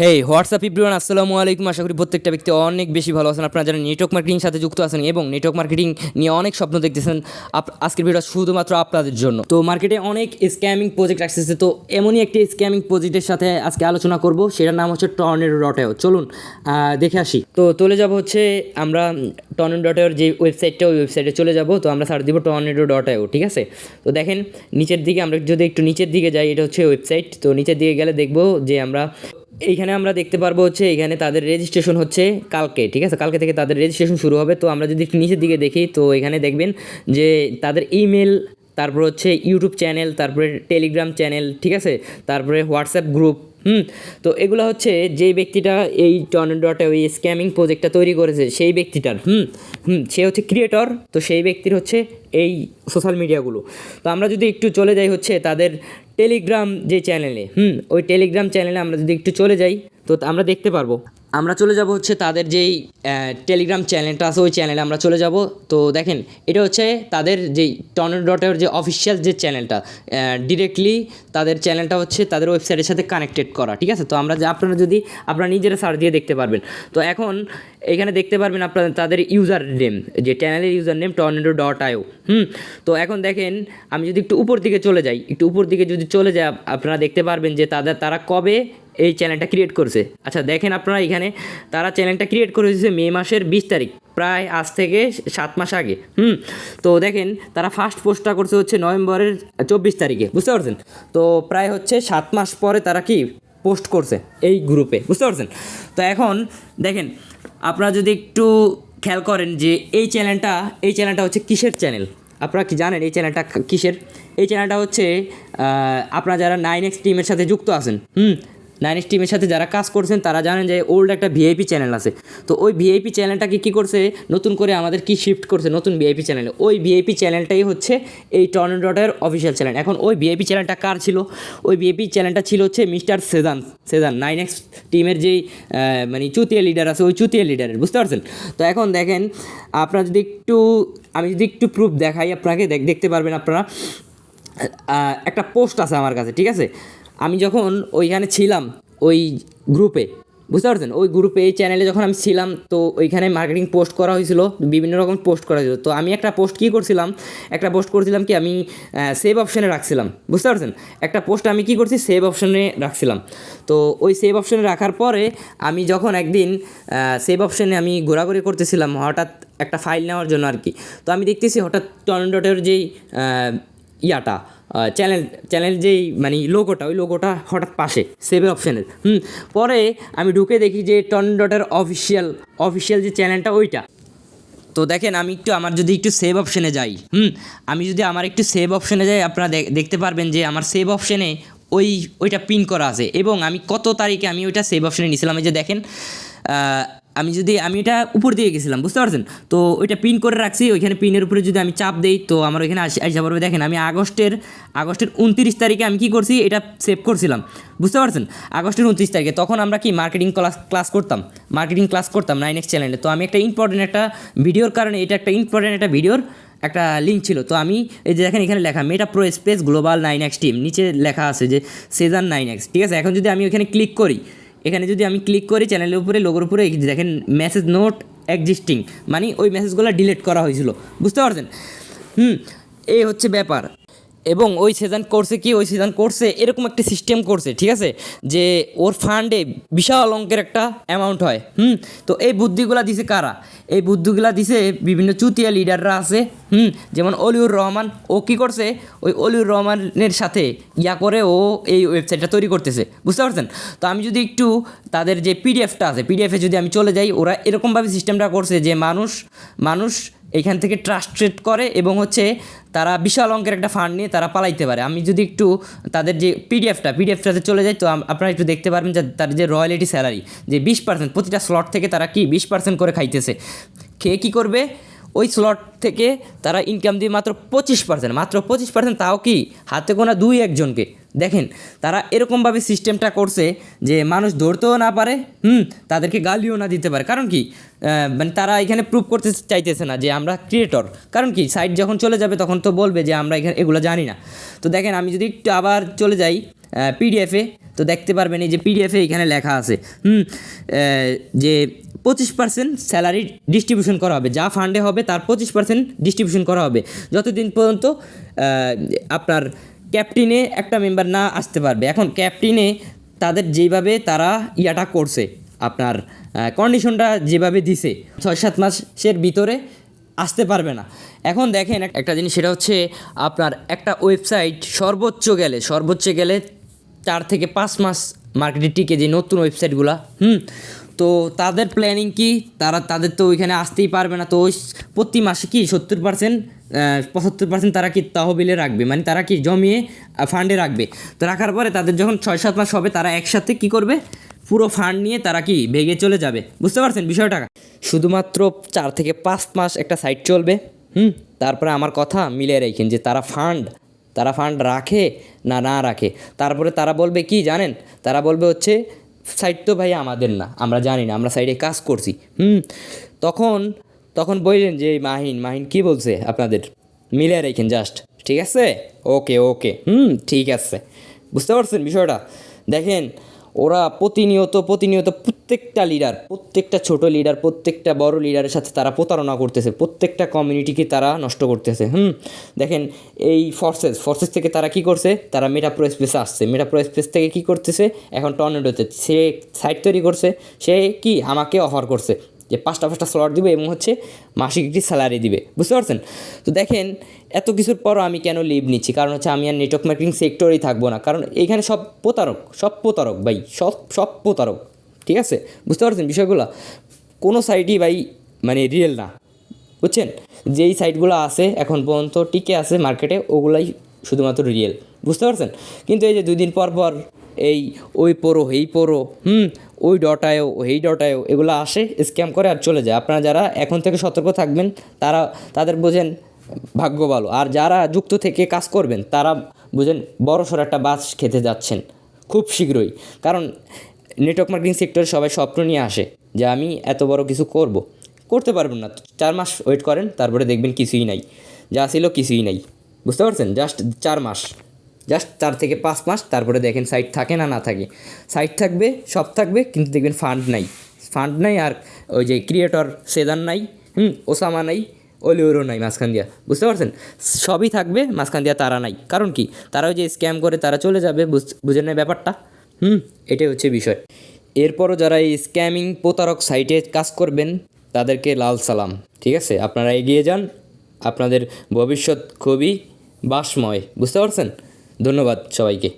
হেই WhatsApp everyone আসসালামু আলাইকুম। আশা করি প্রত্যেকটা ব্যক্তি অনেক বেশি ভালো আছেন। আপনারা যারা নেটওয়ার্ক মার্কেটিং সাথে যুক্ত আছেন এবং নেটওয়ার্ক মার্কেটিং নিয়ে অনেক স্বপ্ন দেখতেছেন আজকের ভিডিও শুধুমাত্র আপনাদের জন্য। তো মার্কেটে অনেক স্ক্যামিং প্রজেক্ট আসতেছে। তো এমনই একটি স্ক্যামিং প্রজেক্টের সাথে আজকে আলোচনা করব। সেটার নাম হচ্ছে টর্নেডো ডটেও চলুন দেখে আসি। তো চলে যাব হচ্ছে আমরা টর্নেডো ডটের যে ওয়েবসাইটটা ওই ওয়েবসাইটে চলে যাব। তো আমরা সার্চ দিব টর্নেডো ডটেও ঠিক আছে? তো দেখেন, নিচের দিকে আমরা যদি একটু নিচের দিকে যাই, এটা হচ্ছে ওয়েবসাইট তো নিচের দিকে গেলে দেখব যে আমরা এইখানে আমরা দেখতে পারব হচ্ছে এখানে তাদের রেজিস্ট্রেশন হচ্ছে কালকে, ঠিক আছে? কালকে থেকে তাদের রেজিস্ট্রেশন শুরু হবে। তো আমরা যদি নিচের দিকে দেখি, তো এখানে দেখবেন যে তাদের ইমেল তারপর হচ্ছে ইউটিউব চ্যানেল তারপরে টেলিগ্রাম চ্যানেল ঠিক আছে? তারপরে হোয়াটসঅ্যাপ গ্রুপ হুম, তো এগুলো হচ্ছে যে ব্যক্তিটা এই টর্নেডোটা ওই স্ক্যামিং প্রজেক্টটা তৈরি করেছে, সেই ব্যক্তিটার, হুম হুম, সে হচ্ছে ক্রিয়েটর তো সেই ব্যক্তির হচ্ছে এই সোশ্যাল মিডিয়াগুলো তো আমরা যদি একটু চলে যাই হচ্ছে তাদের টেলিগ্রাম যে চ্যানেলে হুম, ওই টেলিগ্রাম চ্যানেলে আমরা যদি একটু চলে যাই, তো আমরা দেখতে পারব। আমরা চলে যাব হচ্ছে তাদের যেই টেলিগ্রাম চ্যানেলটা আছে, ওই চ্যানেলে আমরা চলে যাব। তো দেখেন, এটা হচ্ছে তাদের যেই টর্নেডো ডটের যে অফিসিয়াল যে চ্যানেলটা ডিরেক্টলি তাদের চ্যানেলটা হচ্ছে তাদের ওয়েবসাইটের সাথে কানেক্টেড করা, ঠিক আছে? তো আমরা যে, আপনারা যদি, আপনারা নিজেরা সার্চ দিয়ে দেখতে পারবেন। তো এখন এখানে দেখতে পারবেন আপনারা তাদের ইউজার নেম যে চ্যানেলের user name tornado dot IO হুম? তো এখন দেখেন, আমি যদি একটু উপর দিকে চলে যাই, একটু উপর দিকে যদি চলে যাই আপনারা দেখতে পারবেন যে তাদের, তারা কবে এই চ্যানেলটা ক্রিয়েট করছে। আচ্ছা দেখেন আপনারা এখানে, তারা চ্যানেলটা ক্রিয়েট করেছে মে মাসের বিশ তারিখ, প্রায় আজ থেকে সাত মাস আগে, হুম? তো দেখেন, তারা ফার্স্ট পোস্টটা করছে হচ্ছে নভেম্বরের চব্বিশ তারিখে, বুঝতে পারছেন? তো প্রায় হচ্ছে সাত মাস পরে তারা কি পোস্ট করছে এই গ্রুপে বুঝতে পারছেন? তো এখন দেখেন, আপনারা যদি একটু খেয়াল করেন যে এই চ্যানেলটা এই চ্যানেলটা হচ্ছে কিসের চ্যানেল আপনারা কি জানেন এই চ্যানেলটা কিসের? এই চ্যানেলটা হচ্ছে আপনারা যারা নাইন এক্স টিমের সাথে যুক্ত আছেন, হুম? নাইন টিমের সাথে যারা কাজ করছেন, তারা জানেন যে ওল্ড একটা ভিআইপি চ্যানেল আছে। তো ওই ভিআইপি চ্যানেলটাকে কী করছে? নতুন করে আমাদের কি শিফট করছে নতুন ভিআইপি চ্যানেলে ওই ভিআইপি চ্যানেলটাই হচ্ছে এই টর্নেডটের অফিসিয়াল চ্যানেল এখন ওই ভিআইপি চ্যানেলটা কার ছিল? ওই ভিআইপি চ্যানেলটা ছিল হচ্ছে mister Sezan Sezan nine X টিমের যেই মানে চুতিয়া লিডার আছে, ওই চুতিয়া লিডারের বুঝতে পারছেন? তো এখন দেখেন, আপনারা যদি একটু, আমি যদি একটু প্রুফ দেখাই আপনাকে, দেখ- দেখতে পারবেন আপনারা। একটা পোস্ট আছে আমার কাছে, ঠিক আছে? আমি যখন ওইখানে ছিলাম, ওই গ্রুপে বুঝতে পারছেন? ওই গ্রুপে এই চ্যানেলে যখন আমি ছিলাম, তো ওইখানে মার্কেটিং পোস্ট করা হয়েছিল, বিভিন্ন রকম পোস্ট করা হয়েছিল। তো আমি একটা পোস্ট কী করছিলাম? একটা পোস্ট করছিলাম কি, আমি সেভ অপশানে রাখছিলাম। বুঝতে পারছেন? একটা পোস্ট আমি কী করছি? সেভ অপশানে রাখছিলাম। তো ওই সেভ অপশানে রাখার পরে, আমি যখন একদিন সেভ অপশানে আমি ঘোরাঘুরি করতেছিলাম, হঠাৎ একটা ফাইল নেওয়ার জন্য আর কি। তো আমি দেখতেছি হঠাৎ টর্নেডটের যেই ইয়াটা চ্যানেল চ্যানেল যেই মানে লোগোটা ওই লোগোটা হঠাৎ পাশে সেভ অপশানের হুম, পরে আমি ঢুকে দেখি যে টর্নেডটের অফিসিয়াল অফিসিয়াল যে চ্যানেলটা ওইটা। তো দেখেন, আমি একটু, আমার যদি একটু সেভ অপশানে যাই, হুম, আমি যদি আমার একটু সেভ অপশানে যাই, আপনারা দেখ- দেখতে পারবেন যে আমার সেভ অপশানে ওই, ওইটা পিন করা আছে। এবং আমি কত তারিখে আমি ওইটা সেভ অপশানে নিয়েছিলাম, এই যে দেখেন আমি যদি, আমি এটা উপর দিয়ে গেছিলাম, বুঝতে পারছেন? তো ওইটা পিন করে রাখছি, ওইখানে পিনের উপরে যদি আমি চাপ দেই, তো আমার ওইখানে আসে পড়বে। দেখেন, আমি আগস্টের আগস্টের উনত্রিশ তারিখে আমি কি করছি, এটা সেভ করছিলাম, বুঝতে পারছেন? আগস্টের উনত্রিশ তারিখে তখন আমরা কি মার্কেটিং ক্লাস ক্লাস করতাম মার্কেটিং ক্লাস করতাম নাইন এক্স চ্যানেলে তো আমি একটা ইম্পর্টেন্ট একটা ভিডিওর কারণে, এটা একটা ইম্পর্টেন্ট একটা ভিডিওর একটা লিঙ্ক ছিল। তো আমি, এই যে দেখেন, এখানে লেখা Meta pro space global nine X team নিচে লেখা আছে যে সেজান নাইন এক্স ঠিক আছে? এখন যদি আমি ওইখানে ক্লিক করি এখানে যদি আমি ক্লিক করি চ্যানেলের উপরে লোগোর উপরে দেখেন মেসেজ নোট এক্সিস্টিং মানে ওই মেসেজগুলো ডিলিট করা হয়েছিল। বুঝতে পারছেন? হুম, এই হচ্ছে ব্যাপার। এবং ওই সেজন করছে কি, ওই সেজন করছে, এরকম একটা সিস্টেম করছে, ঠিক আছে? যে ওর ফান্ডে বিশাল অঙ্কের একটা অ্যামাউন্ট হয়, হুম? তো এই বুদ্ধিগুলা দিছে কারা? এই বুদ্ধিগুলা দিছে বিভিন্ন চুতিয়া লিডাররা আছে, হুম? যেমন অলিউর রহমান, ও কী করছে? ওই অলিউর রহমানের সাথে ইয়া করে ও এই ওয়েবসাইটটা তৈরি করতেছে, বুঝতে পারছেন? তো আমি যদি একটু তাদের যে পিডিএফটা আছে পিডিএফে যদি আমি চলে যাই, ওরা এরকমভাবে সিস্টেমটা করছে যে মানুষ মানুষ এখান থেকে ট্রাস্টেড করে এবং হচ্ছে তারা বিশাল অঙ্কের একটা ফান্ড নিয়ে তারা পালাইতে পারে। আমি যদি একটু তাদের যে পিডিএফটা পিডিএফটাতে চলে যাই, তো আপনারা একটু দেখতে পারবেন যে তার যে রয়্যালিটি স্যালারি যে বিশ পার্সেন্ট প্রতিটা স্লট থেকে তারা কি বিশ পার্সেন্ট করে খাইতেছে। খেয়ে কী করবে? ওই স্লট থেকে তারা ইনকাম দিয়ে মাত্র পঁচিশ পার্সেন্ট মাত্র পঁচিশ পার্সেন্ট তাও কি হাতে গোনা দুই একজনকে দেখেন, তারা এরকমভাবে সিস্টেমটা করছে যে মানুষ ধরতেও না পারে, হুম, তাদেরকে গালিও না দিতে পারে। কারণ কি? মানে তারা এখানে প্রুভ করতে চাইতেছে না যে আমরা ক্রিয়েটর কারণ কি? সাইট যখন চলে যাবে, তখন তো বলবে যে আমরা এখানে এগুলো জানি না। তো দেখেন, আমি যদি একটু আবার চলে যাই পিডিএফে তো দেখতে পারবেন এই যে পিডিএফে এখানে লেখা আছে, হুম যে পঁচিশ পার্সেন্ট স্যালারি ডিস্ট্রিবিউশন করা হবে। যা ফান্ডে হবে, তার পঁচিশ পার্সেন্ট ডিস্ট্রিবিউশন করা হবে। যতদিন পর্যন্ত আপনার ক্যাপ্টেনে একটা মেম্বার না আসতে পারবে। এখন ক্যাপ্টেনে তাদের যেভাবে তারা ইয়াটা করছে, আপনার কন্ডিশনটা যেভাবে দিছে ছয় সাত মাসের ভিতরে আসতে পারবে না। এখন দেখেন একটা জিনিস, সেটা হচ্ছে আপনার একটা ওয়েবসাইট সর্বোচ্চ গেলে সর্বোচ্চ গেলে চার থেকে পাঁচ মাস মার্কেটে টিকে যে নতুন ওয়েবসাইটগুলো, হুম? তো তাদের প্ল্যানিং কি? তারা, তাদের তো ওইখানে আসতেই পারবে না। তো ওই প্রতি মাসে কি সত্তর পার্সেন্ট পঁচাত্তর পার্সেন্ট তারা কি তহবিলে রাখবে? মানে তারা কি জমিয়ে ফান্ডে রাখবে? তো রাখার পরে তাদের যখন ছয় সাত মাস হবে, তারা একসাথে কি করবে? পুরো ফান্ড নিয়ে তারা কি ভেগে চলে যাবে? বুঝতে পারছেন বিষয়টা? শুধুমাত্র চার থেকে পাঁচ মাস একটা সাইট চলবে। হুম? তারপরে আমার কথা মিলে রেখেন যে তারা ফান্ড তারা ফান্ড রাখে না না রাখে? তারপরে তারা বলবে কি জানেন? তারা বলবে হচ্ছে সাইট তো ভাই আমাদের না, আমরা জানি না, আমরা সাইডে কাজ করছি। হুম, তখন তখন বললেন যে মাহিন মাহিন কি বলছে আপনাদের? মিলে রেখেন জাস্ট ঠিক আছে? ওকে ওকে হুম, ঠিক আছে। বুঝতে পারছেন বিষয়টা? দেখেন ওরা প্রতিনিয়ত প্রতিনিয়ত প্রত্যেকটা লিডার প্রত্যেকটা ছোট লিডার প্রত্যেকটা বড় লিডারের সাথে তারা প্রতারণা করতেছে। প্রত্যেকটা কমিউনিটিকে তারা নষ্ট করতেছে। হুম? দেখেন এই ফর্সেস ফর্সেস থেকে তারা কি করছে? তারা মেটা প্রো স্পেসে আসছে। মেটা প্রো স্পেস থেকে কি করতেছে? এখন টর্নেডোতে সে সাইট তৈরি করছে। সে কি? আমাকে অফার করছে যে পাঁচটা পাঁচটা স্লট দিবে এবং হচ্ছে মাসিক একটি স্যালারি দিবে। বুঝতে পারছেন? তো দেখেন এত কিছুর পরও আমি কেন লিভ নিচ্ছি? কারণ হচ্ছে আমি আর নেটওয়ার্ক মার্কেটিং সেক্টরেই থাকব না। কারণ এইখানে সব প্রতারক সব প্রতারক ভাই, সব সব প্রতারক। ঠিক আছে? বুঝতে পারছেন বিষয়গুলো? কোনো সাইটই ভাই মানে রিয়েল না। বুঝছেন? যেই সাইটগুলো আছে এখন পর্যন্ত টিকে আছে মার্কেটে ওগুলাই শুধুমাত্র রিয়েল বুঝতে পারছেন? কিন্তু এই যে দুই দিন পর পর এই ওই পড়ো এই পড়ো হুম, ওই ডটায়ও এই ডটায়ও এগুলো আসে স্ক্যাম করে আর চলে যায়। আপনারা যারা এখন থেকে সতর্ক থাকবেন, তারা, তাদের বোঝেন ভাগ্য ভালো। আর যারা যুক্ত থেকে কাজ করবেন, তারা বুঝেন বড়সড় একটা বাস খেতে যাচ্ছেন খুব শীঘ্রই। কারণ নেটওয়ার্ক মার্কেটিং সেক্টরে সবাই স্বপ্ন নিয়ে আসে যে আমি এত বড় কিছু করব। করতে পারবেন না। চার মাস ওয়েট করেন, তারপরে দেখবেন কিছুই নাই। যা ছিল কিছুই নাই। বুঝতে পারছেন? জাস্ট চার মাস। জাস্ট চার থেকে পাঁচ মাস, তারপরে দেখেন সাইট থাকে না না থাকে। সাইট থাকবে, সব থাকবে, কিন্তু দেখবেন ফান্ড নাই। ফান্ড নাই আর ওই যে ক্রিয়েটর সেদান নাই, হুম, ওসামা নাই। ওলিওরও নাই, মাঝখান দিয়া। বুঝতে পারছেন? সবই থাকবে, মাঝখান দিয়া তারা নাই। কারণ কি? তারা ওই যে স্ক্যাম করে তারা চলে যাবে, বুঝে নেয় ব্যাপারটা? হুম, এটাই হচ্ছে বিষয়। এরপরও যারা এই স্ক্যামিং প্রতারক সাইটে কাজ করবেন, তাদেরকে লাল সালাম, ঠিক আছে? আপনারা এগিয়ে যান, আপনাদের ভবিষ্যৎ খুবই বাসময়, বুঝতে পারছেন? ধন্যবাদ সবাইকে।